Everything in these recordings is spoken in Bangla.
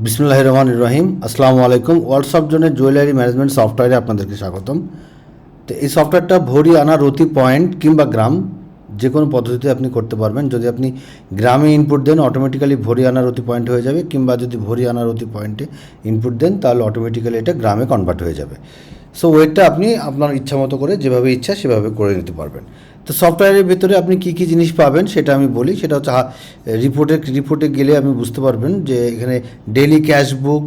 বিসমুল্লাহ রহমান রহিম আসসালামু আলাইকুম। ওয়ার্ল্ড জোনের জুয়েলারি ম্যানেজমেন্ট সফটওয়্যারে আপনাদেরকে স্বাগতম। তো এই সফটওয়্যারটা ভরি আনা রতি পয়েন্ট কিংবা গ্রাম যে কোনো পদ্ধতিতে আপনি করতে পারবেন। যদি আপনি গ্রামে ইনপুট দেন অটোমেটিক্যালি ভরি আনা রতি পয়েন্ট হয়ে যাবে, কিংবা যদি ভরি আনা রতি পয়েন্টে ইনপুট দেন, তাহলে অটোমেটিক্যালি এটা গ্রামে কনভার্ট হয়ে যাবে। সো ওয়েটটা আপনি আপনার ইচ্ছা মতো করে যেভাবে ইচ্ছা সেভাবে করে নিতে পারবেন। তো সফটওয়্যারের ভিতরে আপনি কী কী জিনিস পাবেন সেটা আমি বলি। সেটা হচ্ছে রিপোর্টে রিপোর্টে গেলে আপনি বুঝতে পারবেন যে এখানে daily cash book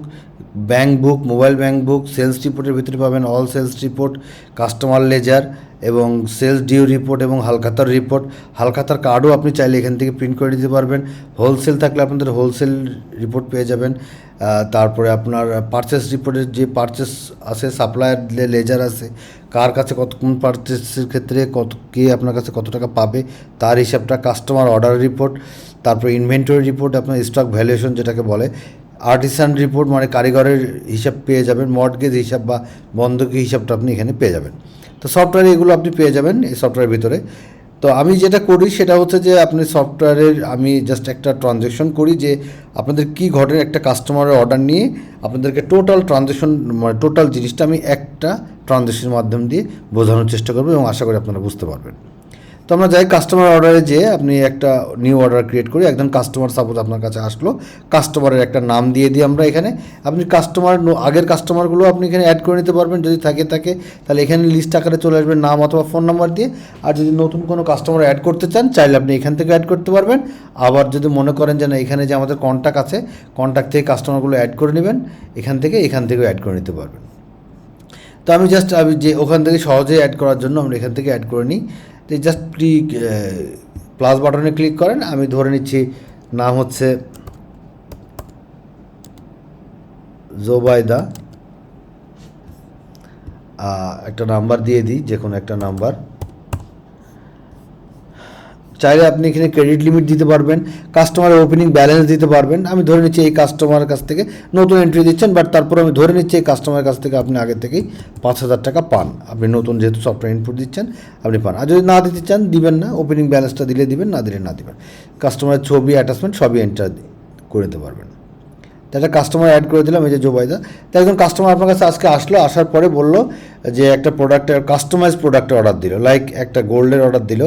bank book mobile bank book sales রিপোর্টের ভিতরে পাবেন all sales report customer ledger এবং সেলস ডিউ রিপোর্ট এবং হালখাতার রিপোর্ট হালখাতার কার্ডও আপনি চাইলে এখান থেকে প্রিন্ট করে দিতে পারবেন। হোলসেল থাকলে আপনাদের হোলসেল রিপোর্ট পেয়ে যাবেন। তারপরে আপনার পারচেস রিপোর্টের যে পারচেস আছে সাপ্লায়ার লেজার আছে, কার কাছে কত, কোন পারচেসের ক্ষেত্রে কত, কে আপনার কাছে কত টাকা পাবে, তার হিসাবটা কাস্টমার অর্ডার রিপোর্ট তারপরে ইনভেন্টরি রিপোর্ট আপনার স্টক ভ্যালুয়েশন যেটাকে বলে আর্টিসান রিপোর্ট মানে কারিগরের হিসাব পেয়ে যাবেন মর্টগেজ হিসাব বা বন্ধকি হিসাবটা আপনি এখানে পেয়ে যাবেন। তো সফটওয়্যার এগুলো আপনি পেয়ে যাবেন এই সফটওয়্যারের ভিতরে। তো আমি যেটা করি সেটা হচ্ছে যে আপনি সফটওয়্যারের আমি জাস্ট একটা ট্রানজ্যাকশন করি যে আপনাদের কি ঘটে একটা কাস্টমারের অর্ডার নিয়ে আপনাদেরকে টোটাল ট্রানজ্যাকশন মানে টোটাল জিনিসটা আমি একটা ট্রানজ্যাকশনের মাধ্যম দিয়ে বোঝানোর চেষ্টা করব এবং আশা করি আপনারা বুঝতে পারবেন। তো আমরা যাই কাস্টমার অর্ডারে যেয়ে আপনি একটা নিউ অর্ডার ক্রিয়েট করি একজন কাস্টমার সাপোজ আপনার কাছে আসলো কাস্টমারের একটা নাম দিয়ে দিই আমরা এখানে। আপনি কাস্টমার আগের কাস্টমারগুলো আপনি এখানে অ্যাড করে নিতে পারবেন, যদি থাকে থাকে, তাহলে এখানে লিস্ট আকারে চলে আসবে নাম অথবা ফোন নাম্বার দিয়ে। আর যদি নতুন কোনো কাস্টমার অ্যাড করতে চান, চাইলে আপনি এখান থেকে অ্যাড করতে পারবেন। আবার যদি মনে করেন যে না, এখানে যে আমাদের কন্ট্যাক্ট আছে কন্ট্যাক্ট থেকে কাস্টমারগুলো অ্যাড করে নেবেন, এখান থেকে, এখান থেকেও অ্যাড করে নিতে পারবেন। তো আমি জাস্ট আমি যে ওখান থেকে সহজে অ্যাড করার জন্য আমরা এখান থেকে অ্যাড করে নিই। তো জাস্ট ক্লিক প্লাস বাটনে ক্লিক করেন, আমি ধরে নিচ্ছি নাম হচ্ছে জোবায়দা। একটা নাম্বার দিয়ে দিই যে কোনো একটা নাম্বার চাইলে আপনি এখানে ক্রেডিট লিমিট দিতে পারবেন কাস্টমারের ওপেনিং ব্যালেন্স দিতে পারবেন। আমি ধরে নিচ্ছি এই কাস্টমারের কাছ থেকে নতুন এন্ট্রি দিচ্ছেন বাট তারপর আমি ধরে নিচ্ছি এই কাস্টমারের কাছ থেকে আপনি আগে থেকেই পাঁচ হাজার টাকা পান। আপনি নতুন যেহেতু সফটওয়্যার ইনপুট দিচ্ছেন, আপনি পান। আর যদি না দিতে চান, দিবেন না। ওপেনিং ব্যালেন্সটা দিলে দিবেন, না দিলে না দিবেন। কাস্টমারের ছবি অ্যাটাচমেন্ট সবই এন্টার করে দিতে পারবেন। একটা কাস্টমার অ্যাড করে দিলাম, এই যে জোবাইদা। তো একজন কাস্টমার আপনার কাছে আজকে আসলো, আসার পরে বলল যে একটা প্রোডাক্টের কাস্টমাইজ প্রোডাক্টের অর্ডার দিল লাইক একটা গোল্ডের অর্ডার দিল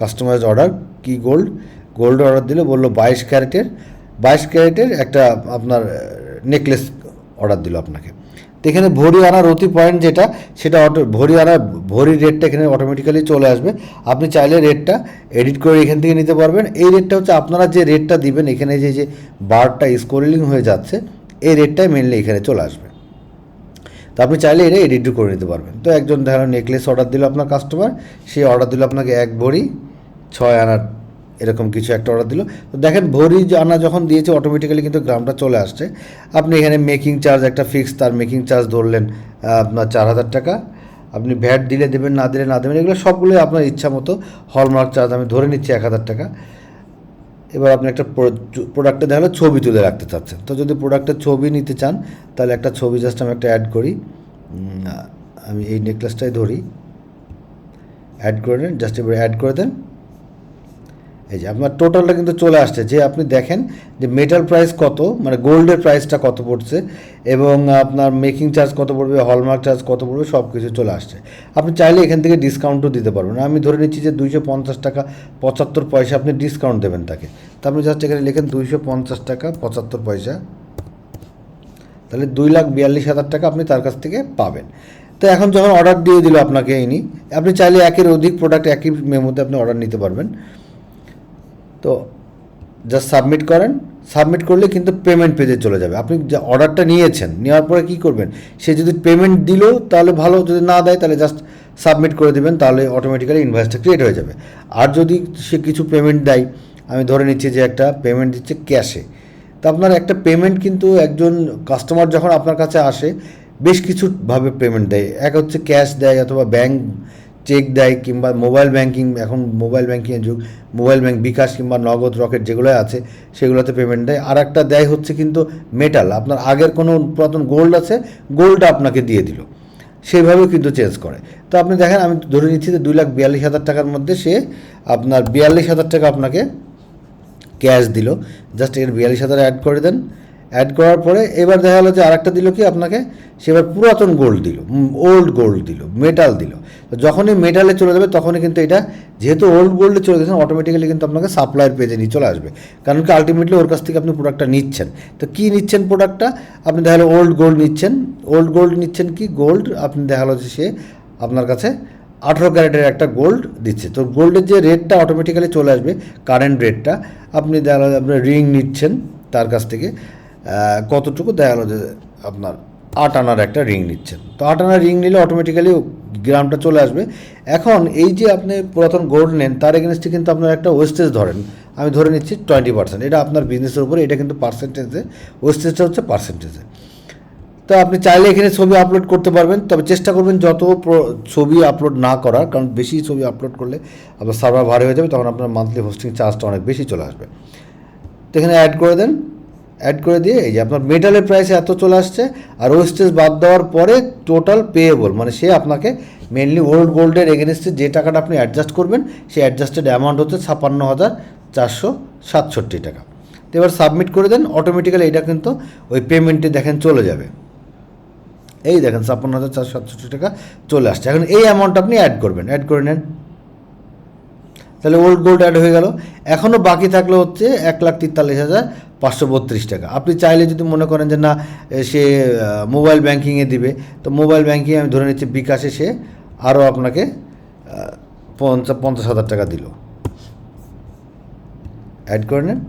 কাস্টমাইজ অর্ডার কি গোল্ড গোল্ড অর্ডার দিল, বলল বাইশ ক্যারেটের বাইশ ক্যারেটের একটা আপনার নেকলেস অর্ডার দিল আপনাকে। তো এখানে ভরি আনার অতি পয়েন্ট যেটা, সেটা অটো ভরি আনার, ভরির রেটটা এখানে অটোমেটিক্যালি চলে আসবে। আপনি চাইলে রেটটা এডিট করে এখান থেকে নিতে পারবেন। এই রেটটা হচ্ছে আপনারা যে রেটটা দিবেন, এখানে যে যে বারটা স্কোরিং হয়ে যাচ্ছে, এই রেটটাই মেনলি এখানে চলে আসবে। তো আপনি চাইলে এটা এডিট করে নিতে পারবেন। তো একজন ধরো নেকলেস অর্ডার দিল আপনার কাস্টমার সে অর্ডার দিল আপনাকে এক ভরি, ছয় আনার এরকম কিছু একটা অর্ডার দিল। তো দেখেন ভরি আনা যখন দিয়েছে অটোমেটিক্যালি কিন্তু গ্রামটা চলে আসছে। আপনি এখানে মেকিং চার্জ একটা ফিক্স তার মেকিং চার্জ ধরলেন আপনার চার হাজার টাকা। আপনি ভ্যাট দিলে দেবেন, না দিলে না দেবেন, এগুলো সবগুলোই আপনার ইচ্ছা মতো হলমার্ক চার্জ আমি ধরে নিচ্ছি এক হাজার টাকা। এবার আপনি একটা প্রোডাক্টে দেখালে, ছবি তুলে রাখতে চাচ্ছেন। তো যদি প্রোডাক্টের ছবি নিতে চান, তাহলে একটা ছবি জাস্ট আমি একটা অ্যাড করি। আমি এই নেকলেসটাই ধরি। অ্যাড করে নেন জাস্ট এবার অ্যাড করে দেন। এই যে আপনার টোটালটা কিন্তু চলে আসছে। যে আপনি দেখেন যে মেটাল প্রাইস কত মানে গোল্ডের প্রাইসটা কত পড়ছে, এবং আপনার মেকিং চার্জ কত পড়বে হলমার্ক চার্জ কত পড়বে সব কিছু চলে আসছে। আপনি চাইলে এখান থেকে ডিসকাউন্টও দিতে পারবেন। আমি ধরে নিচ্ছি যে দুইশো পঞ্চাশ টাকা পঁচাত্তর পয়সা আপনি ডিসকাউন্ট দেবেন তাকে। তা আপনি জাস্ট এখানে লেখেন দুইশো পঞ্চাশ টাকা পঁচাত্তর পয়সা। তাহলে দুই লাখ বিয়াল্লিশ হাজার টাকা আপনি তার কাছ থেকে পাবেন। তো এখন যখন অর্ডার দিয়ে দিল আপনাকে ইনি, আপনি চাইলে একের অধিক প্রোডাক্ট একই মেমোতে আপনি অর্ডার নিতে পারবেন। তো জাস্ট সাবমিট করেন। সাবমিট করলে কিন্তু পেমেন্ট পেজে চলে যাবে। আপনি যে অর্ডারটা নিয়েছেন, নেওয়ার পরে কী করবেন? সে যদি পেমেন্ট দিল, তাহলে ভালো, যদি না দেয়, তাহলে জাস্ট সাবমিট করে দেবেন, তাহলে অটোমেটিক্যালি ইনভয়েসটা ক্রিয়েট হয়ে যাবে। আর যদি সে কিছু পেমেন্ট দেয়, আমি ধরে নিচ্ছি যে একটা পেমেন্ট দিচ্ছে ক্যাশে তো আপনার একটা পেমেন্ট কিন্তু একজন কাস্টমার যখন আপনার কাছে আসে, বেশ কিছুভাবে পেমেন্ট দেয়। এক হচ্ছে ক্যাশ দেয় অথবা ব্যাংক চেক দেয় কিংবা মোবাইল ব্যাংকিং, এখন মোবাইল ব্যাংকিংয়ের যুগ, মোবাইল ব্যাংক বিকাশ কিংবা নগদ রকেট যেগুলো আছে, সেগুলোতে পেমেন্ট দেয়। আর একটা দেয় হচ্ছে কিন্তু মেটাল আপনার আগের কোনো পুরাতন গোল্ড আছে গোল্ডটা আপনাকে দিয়ে দিল। সেইভাবেও কিন্তু চেঞ্জ করে। তো আপনি দেখেন, আমি ধরে নিচ্ছি যে দুই লাখ বিয়াল্লিশ হাজার টাকার মধ্যে সে আপনার বিয়াল্লিশ হাজার টাকা আপনাকে ক্যাশ দিল। জাস্ট এর বিয়াল্লিশ হাজার অ্যাড করে দেন। অ্যাড করার পরে এবার দেখা গেলো যে আরেকটা দিল কি আপনাকে? সে এবার পুরাতন গোল্ড দিল ওল্ড গোল্ড দিল মেটাল দিল। তো যখনই মেটালে চলে যাবে তখনই কিন্তু এটা, যেহেতু ওল্ড গোল্ডে চলে গেছেন অটোমেটিক্যালি কিন্তু আপনাকে সাপ্লাইয়ের পেজে নিয়ে চলে আসবে। কারণ কি আলটিমেটলি ওর কাছ থেকে আপনি প্রোডাক্টটা নিচ্ছেন। তো কী নিচ্ছেন প্রোডাক্টটা আপনি দেখা গেলো ওল্ড গোল্ড নিচ্ছেন। ওল্ড গোল্ড নিচ্ছেন কি? গোল্ড আপনি দেখা গেলো যে সে আপনার কাছে আঠেরো ক্যারেটের একটা গোল্ড দিচ্ছে। তো গোল্ডের যে রেটটা অটোমেটিক্যালি চলে আসবে কারেন্ট রেটটা আপনি দেখা আপনার রিং নিচ্ছেন তার কাছ থেকে। কতটুকু দেখা গেলো যে আপনার আট আনার একটা রিং নিচ্ছেন। তো আট আনার রিং নিলে অটোমেটিক্যালি গ্রামটা চলে আসবে। এখন এই যে আপনি পুরাতন গোল্ড নেন, তার এগেনস্টে কিন্তু আপনার একটা ওয়েস্টেজ ধরেন। আমি ধরে নিচ্ছি টোয়েন্টি পার্সেন্ট এটা আপনার বিজনেসের উপরে, এটা কিন্তু পার্সেন্টেজে ওয়েস্টেজটা হচ্ছে পার্সেন্টেজে তো আপনি চাইলে এখানে ছবি আপলোড করতে পারবেন। তবে চেষ্টা করবেন যত ছবি আপলোড না করার, কারণ বেশি ছবি আপলোড করলে আপনার সার্ভার ভারী হয়ে যাবে, তখন আপনার মান্থলি হোস্টিং চার্জটা অনেক বেশি চলে আসবে। তো এখানে অ্যাড করে দেন। অ্যাড করে দিয়ে এই যে আপনার মেটালের প্রাইস এত চলে আসছে, আর ওয়েস্টেজ বাদ দেওয়ার পরে টোটাল পেয়েবল মানে সে আপনাকে মেনলি ওল্ড গোল্ডের এগেনস্টে যে টাকাটা আপনি অ্যাডজাস্ট করবেন, সেই অ্যাডজাস্টেড অ্যামাউন্ট হচ্ছে ছাপ্পান্ন হাজার চারশো সাতষট্টি টাকা। তো এবার সাবমিট করে দেন অটোমেটিক্যালি এটা কিন্তু ওই পেমেন্টে দেখেন চলে যাবে। এই দেখেন ছাপ্পান্ন হাজার চারশো সাতষট্টি টাকা চলে আসছে। এখন এই অ্যামাউন্ট আপনি অ্যাড করবেন। অ্যাড করে নেন। তাহলে ওল্ড গোল্ড অ্যাড হয়ে গেল। এখনও বাকি থাকলে হচ্ছে এক লাখ তেতাল্লিশ হাজার পাঁচশো বত্রিশ টাকা। আপনি চাইলে যদি মনে করেন যে না সে মোবাইল ব্যাঙ্কিংয়ে দিবে, তো মোবাইল ব্যাঙ্কিংয়ে আমি ধরে নিচ্ছি বিকাশে সে আরও আপনাকে পঞ্চাশ পঞ্চাশ হাজার টাকা দিল। অ্যাড করে নেন।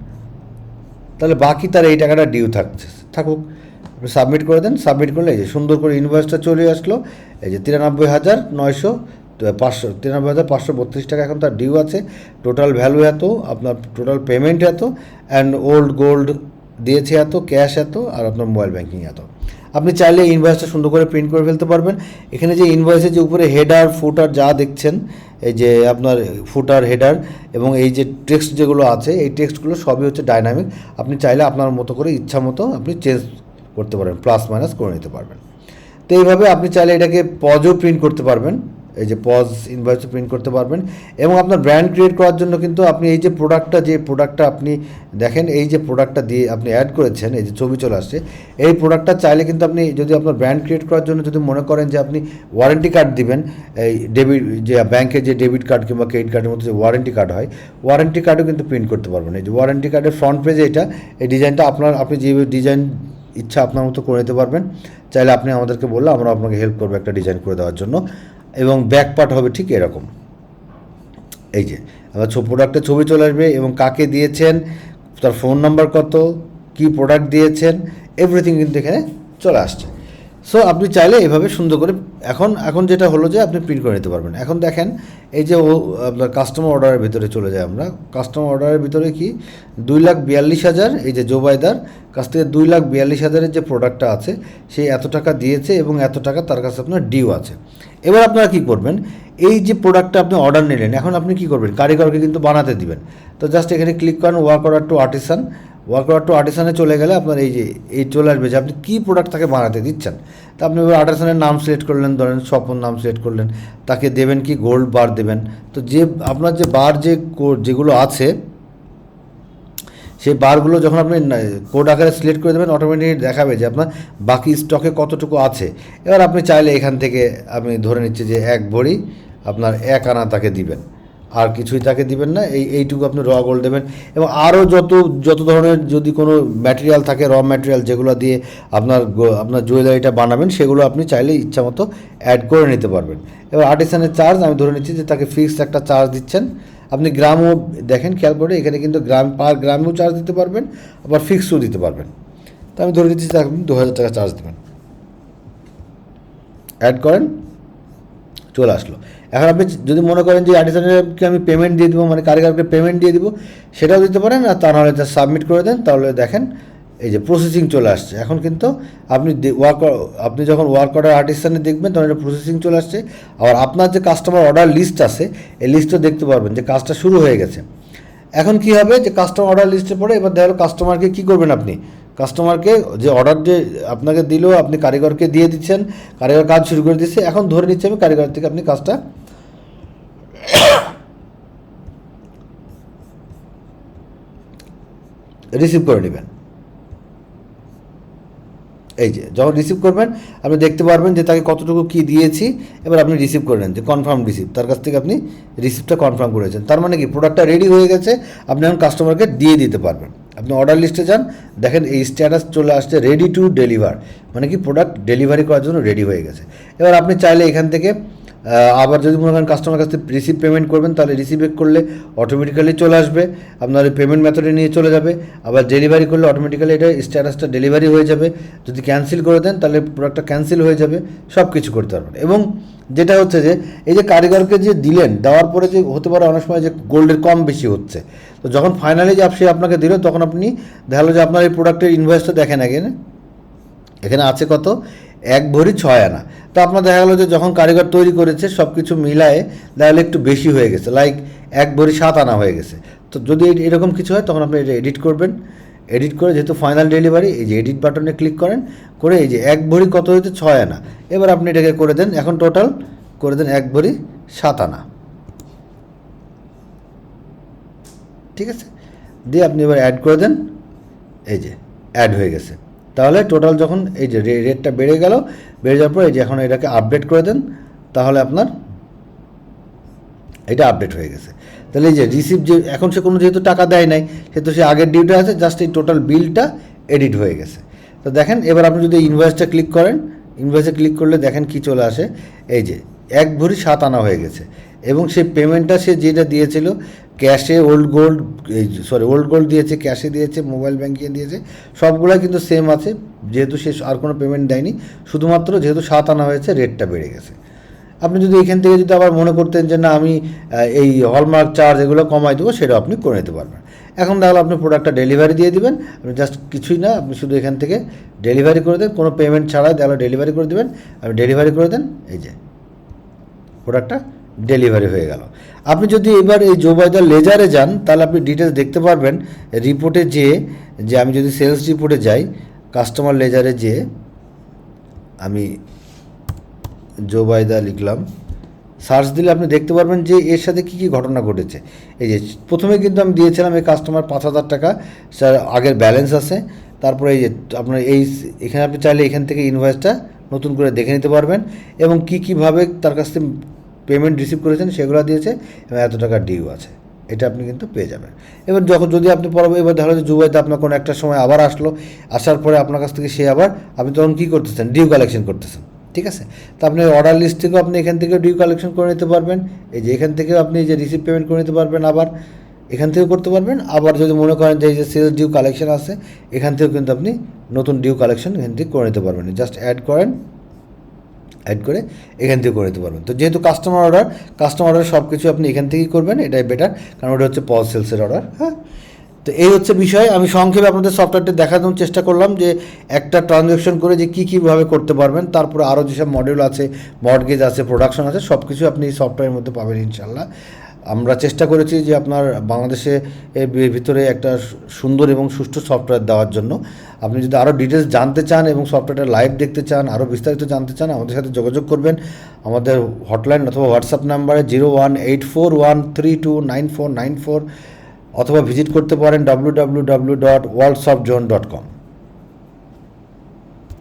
তাহলে বাকি তার এই টাকাটা ডিউ থাকছে। থাকুক, আপনি সাবমিট করে দেন। সাবমিট করলে এই যে সুন্দর করে ইনভয়েসটা চলে আসলো। এই যে তিরানব্বই হাজার নয়শো পাঁচশো, তিরানব্বই হাজার পাঁচশো বত্রিশ টাকা এখন তার ডিউ আছে। টোটাল ভ্যালু এত, আপনার টোটাল পেমেন্ট এত অ্যান্ড ওল্ড গোল্ড দিয়েছে এত ক্যাশ এত, আর আপনার মোবাইল ব্যাঙ্কিং এত। আপনি চাইলে ইনভয়েসটা সুন্দর করে প্রিন্ট করে ফেলতে পারবেন। এখানে যে ইনভয়েসের যে উপরে হেডার ফুটার যা দেখছেন, এই যে আপনার ফুটার হেডার এবং এই যে টেক্সট যেগুলো আছে, এই টেক্সটগুলো সবই হচ্ছে ডাইনামিক আপনি চাইলে আপনার মতো করে ইচ্ছা মতো আপনি চেঞ্জ করতে পারবেন প্লাস মাইনাস করে নিতে পারবেন। তো এইভাবে আপনি চাইলে এটাকে পজও প্রিন্ট করতে পারবেন। এই যে পজ ইনভয়েসও প্রিন্ট করতে পারবেন। এবং আপনার ব্র্যান্ড ক্রিয়েট করার জন্য কিন্তু আপনি এই যে প্রোডাক্টটা যে প্রোডাক্টটা আপনি দেখেন, এই যে প্রোডাক্টটা দিয়ে আপনি অ্যাড করেছেন, এই যে ছবি চলে আসছে, এই প্রোডাক্টটা চাইলে কিন্তু আপনি যদি আপনার ব্র্যান্ড ক্রিয়েট করার জন্য যদি মনে করেন যে আপনি ওয়ারেন্টি কার্ড দিবেন, এই ডেবিট যে ব্যাংকের যে ডেবিট কার্ড কিংবা ক্রেডিট কার্ডের মধ্যে যে ওয়ারেন্টি কার্ড হয় ওয়ারেন্টি কার্ডও কিন্তু প্রিন্ট করতে পারবেন। এই যে ওয়ারেন্টি কার্ডের ফ্রন্ট পেজে এটা, এই ডিজাইনটা আপনার, আপনি যে ডিজাইন ইচ্ছা আপনার মতো করে নিতে পারবেন। চাইলে আপনি আমাদেরকে বললে আমরা আপনাকে হেল্প করব একটা ডিজাইন করে দেওয়ার জন্য। এবং ব্যাক পার্ট হবে ঠিক এরকম। এই যে আবার প্রোডাক্টের ছবি চলে আসবে এবং কাকে দিয়েছেন, তার ফোন নাম্বার কত, কি প্রোডাক্ট দিয়েছেন এভরিথিং কিন্তু এখানে চলে আসছে। সো আপনি চাইলে এভাবে সুন্দর করে এখন এখন যেটা হলো যে আপনি প্রিন্ট করে নিতে পারবেন। এখন দেখেন, এই যে ও, আপনার কাস্টমার অর্ডারের ভিতরে চলে যায় আমরা। কাস্টমার অর্ডারের ভিতরে কি? দুই লাখ বিয়াল্লিশ হাজার, এই যে জোবাইদার কাছ থেকে দুই লাখ বিয়াল্লিশ হাজারের যে প্রোডাক্টটা আছে, সে এত টাকা দিয়েছে এবং এত টাকা তার কাছে আপনার ডিউ আছে। এবার আপনারা কি করবেন? এই যে প্রোডাক্টটা আপনি অর্ডার নিলেন, এখন আপনি কি করবেন? কারিগরকে কিন্তু বানাতে দিবেন। তো জাস্ট এখানে ক্লিক করেন work order to artisan work order to আর্টিসানে চলে গেলে আপনার এই যে, এই চলে আসবে যে আপনি কী প্রোডাক্ট তাকে বানাতে দিচ্ছেন। তা আপনি আর্টিসানের নাম সিলেক্ট করলেন, ধরেন স্বপন নাম সিলেক্ট করলেন। তাকে দেবেন কি? গোল্ড বার দেবেন। তো যে, আপনার যে বার যে যেগুলো আছে সেই বারগুলো যখন আপনি কোড আকারে সিলেক্ট করে দেবেন অটোমেটিক দেখাবে যে আপনার বাকি স্টকে কতটুকু আছে। এবার আপনি চাইলে এখান থেকে আপনি ধরে নিচ্ছে যে এক ভরি আপনার এক আনা তাকে দিবেন। আর কিছুই তাকে দিবেন না, এই, এইটুকু আপনি র গোল্ড দেবেন। এবং আরও যত যত ধরনের যদি কোনো ম্যাটেরিয়াল থাকে র ম্যাটেরিয়াল যেগুলো দিয়ে আপনার আপনার জুয়েলারিটা বানাবেন, সেগুলো আপনি চাইলে ইচ্ছা মতো অ্যাড করে নিতে পারবেন। এবার আর্টিসানের চার্জ আমি ধরে নিচ্ছি যে তাকে ফিক্সড একটা চার্জ দিচ্ছেন। আপনি গ্রামও দেখেন, খেয়াল করে, এখানে কিন্তু গ্রাম, পার গ্রামেও চার্জ দিতে পারবেন, আবার ফিক্সও দিতে পারবেন। তা আমি ধরে দিচ্ছি আপনি দু হাজার টাকা চার্জ দেবেন। অ্যাড করেন, চলে আসলো। এখন আপনি যদি মনে করেন যে আর্টিসানকে আমি পেমেন্ট দিয়ে দেবো মানে কারিগরকে পেমেন্ট দিয়ে দেবো, সেটাও দিতে পারেন, আর তা নাহলে সাবমিট করে দেন, তাহলে দেখেন এই যে প্রসেসিং চলে আসছে। এখন কিন্তু আপনি ওয়ার্ক আপনি যখন ওয়ার্ক অর্ডার আর্টিসানে দেখবেন, তখন এটা প্রসেসিং চলে আসছে। আবার আপনার যে কাস্টমার অর্ডার লিস্ট আছে, এই লিস্টও দেখতে পারবেন যে কাজটা শুরু হয়ে গেছে। এখন কি হবে যে কাস্টমার অর্ডার লিস্টে পড়ে, এবার দেখা কাস্টমারকে কী করবেন আপনি? কাস্টমারকে যে অর্ডার যে আপনাকে দিল, আপনি কারিগরকে দিয়ে দিচ্ছেন, কারিগর কাজ শুরু করে দিচ্ছে। এখন ধরে নিচ্ছে আমি কারিগর থেকে আপনি কাজটা রিসিভ করে নেবেন। এই যে, যখন রিসিভ করবেন, আপনি দেখতে পারবেন যে তাকে কতটুকু কি দিয়েছি, এবার আপনি রিসিভ করে নেন, যে কনফার্ম রিসিভ তার কাছ থেকে আপনি রিসিভটা কনফার্ম করেছেন তার মানে কি প্রোডাক্টটা রেডি হয়ে গেছে, আপনি এখন কাস্টমারকে দিয়ে দিতে পারবেন। আপনি অর্ডার লিস্টে যান, দেখেন এই স্ট্যাটাস চলে আসছে রেডি টু ডেলিভার মানে কি প্রোডাক্ট ডেলিভারি করার জন্য রেডি হয়ে গেছে। এবার আপনি চাইলে এখান থেকে আবার যদি মনে করেন কাস্টমার কাছ থেকে রিসিভ পেমেন্ট করবেন, তাহলে রিসিভ করলে অটোমেটিক্যালি চলে আসবে। আপনার পেমেন্ট মেথডে নিয়ে চলে যাবে। আবার ডেলিভারি করলে অটোমেটিক্যালি এটা স্ট্যাটাসটা ডেলিভারি হয়ে যাবে। যদি ক্যান্সেল করে দেন, তাহলে প্রোডাক্টটা ক্যান্সেল হয়ে যাবে। সব কিছু করতে পারবেন। এবং যেটা হচ্ছে যে, এই যে কারিগরকে যে দিলেন, দেওয়ার পরে যে হতে পারে অনেক সময় যে গোল্ডের কম বেশি হচ্ছে। তো যখন ফাইনালি যে সে আপনাকে দিল, তখন আপনি দেখাল যে আপনার এই প্রোডাক্টের ইনভয়েসটা দেখেন আগে এখানে আছে কত? এক ভরি ছয় আনা। তো আপনার দেখা গেলো যে যখন কারিগর তৈরি করেছে সব কিছু মিলায়ে দেখা একটু বেশি হয়ে গেছে লাইক এক ভরি সাত আনা হয়ে গেছে। তো যদি এরকম কিছু হয়, তখন আপনি এটা এডিট করবেন। এডিট করে যেহেতু ফাইনাল ডেলিভারি এই যে এডিট বাটনে ক্লিক করেন, করে এই যে এক ভরি কত হয়েছে? ছয় আনা। এবার আপনি এটাকে করে দেন, এখন টোটাল করে দেন এক ভরি সাত আনা। ঠিক আছে? দিয়ে আপনি এবার অ্যাড করে দেন, এই যে অ্যাড হয়ে গেছে। তাহলে টোটাল যখন এই যে রেটটা বেড়ে গেল, বেড়ে যাওয়ার পর এই যে এখন এটাকে আপডেট করে দেন, তাহলে আপনার এটা আপডেট হয়ে গেছে। তাহলে এই যে রিসিভ যে, এখন সে কোনো যেহেতু টাকা দেয় নাই, সেহেতু সে আগের ডিউটি আছে জাস্ট এই টোটাল বিলটা এডিট হয়ে গেছে। তো দেখেন, এবার আপনি যদি ইনভয়েসটা ক্লিক করেন ইনভয়েসে ক্লিক করলে দেখেন কি চলে আসে, এই যে এক ভরি সাত আনা হয়ে গেছে। এবং সেই পেমেন্টটা সে যেটা দিয়েছিল ক্যাশে old gold sorry old gold দিয়েছে ক্যাশে দিয়েছে মোবাইল ব্যাঙ্কিংয়ে দিয়েছে সবগুলাই কিন্তু সেম আছে, যেহেতু সে আর কোনো পেমেন্ট দেয়নি, শুধুমাত্র যেহেতু সাত আনা হয়েছে রেটটা বেড়ে গেছে। আপনি যদি এখান থেকে যদি আবার মনে করতেন যে না, আমি এই হলমার্ক চার্জ এগুলো কমাই দেবো সেটা আপনি করে নিতে পারবেন। এখন তাহলে আপনি প্রোডাক্টটা ডেলিভারি দিয়ে দিবেন, আপনি জাস্ট কিছুই না, আপনি শুধু এখান থেকে ডেলিভারি করে দেন, কোনো পেমেন্ট ছাড়াই তাহলে ডেলিভারি করে দেবেন, আপনি ডেলিভারি করে দেন, এই যে প্রোডাক্টটা ডেলিভারি হয়ে গেল। আপনি যদি এবার এই জোবাইদার লেজারে যান, তাহলে আপনি ডিটেলস দেখতে পারবেন রিপোর্টে যে যে আমি যদি সেলস রিপোর্টে যাই কাস্টমার লেজারে যে আমি জোবাইদা লিখলাম সার্চ দিলে আপনি দেখতে পারবেন যে এর সাথে কী কী ঘটনা ঘটেছে। এই যে প্রথমে কিন্তু আমি দিয়েছিলাম এই কাস্টমার পাঁচ হাজার টাকা স্যার আগের ব্যালেন্স আছে। তারপরে এই যে আপনার এই এখানে আপনি চাইলে এখান থেকে ইনভয়েসটা নতুন করে দেখে নিতে পারবেন এবং কী, কীভাবে তার কাছ থেকে পেমেন্ট রিসিভ করেছেন, সেগুলো দিয়েছে, এবং এত টাকা ডিউ আছে। এটা আপনি কিন্তু পেয়ে যাবেন। এবার যখন যদি আপনি পরবর্তী এবার দেখা যাচ্ছে জুবাইতে আপনার কোনো একটা সময় আবার আসলো, আসার পরে আপনার কাছ থেকে সে আবার, আপনি তখন কী করতেছেন? ডিউ কালেকশন করতেছেন, ঠিক আছে? তো আপনি অর্ডার লিস্ট থেকেও আপনি এখান থেকে ডিউ কালেকশন করে নিতে পারবেন। এই যে এখান থেকেও আপনি যে রিসিভ পেমেন্ট করে নিতে পারবেন আবার, এখান থেকেও করতে পারবেন। আবার যদি মনে করেন যে এই যে সেলস ডিউ কালেকশন আছে, এখান থেকেও কিন্তু আপনি নতুন ডিউ কালেকশন এখান থেকে করে নিতে পারবেন। জাস্ট অ্যাড করেন। অ্যাড করে এখান থেকে করে দিতে পারবেন। তো যেহেতু কাস্টমার অর্ডার কাস্টমার অর্ডার সব কিছু আপনি এখান থেকেই করবেন, এটাই বেটার কারণ ওটা হচ্ছে পজ সেলসের অর্ডার হ্যাঁ? তো এই হচ্ছে বিষয়, আমি সংক্ষেপে আপনাদের সফটওয়্যারটি দেখানোর চেষ্টা করলাম যে একটা ট্রানজ্যাকশন করে যে কী কীভাবে করতে পারবেন, তারপরে আরও যেসব মডিউল আছে মডগেজ আছে প্রোডাকশন আছে সব কিছু আপনি এই সফটওয়্যারের মধ্যে পাবেন ইনশাল্লাহ আমরা চেষ্টা করেছি যে আপনার বাংলাদেশে ভিতরে একটা সুন্দর এবং সুষ্ঠু সফটওয়্যার দেওয়ার জন্য। আপনি যদি আরও ডিটেলস জানতে চান এবং সফটওয়্যারটা লাইভ দেখতে চান আরও বিস্তারিত জানতে চান, আমাদের সাথে যোগাযোগ করবেন। আমাদের হটলাইন অথবা হোয়াটসঅ্যাপ নাম্বারে zero one eight four one three two nine four nine four অথবা ভিজিট করতে পারেন W W W dot world soft zone dot com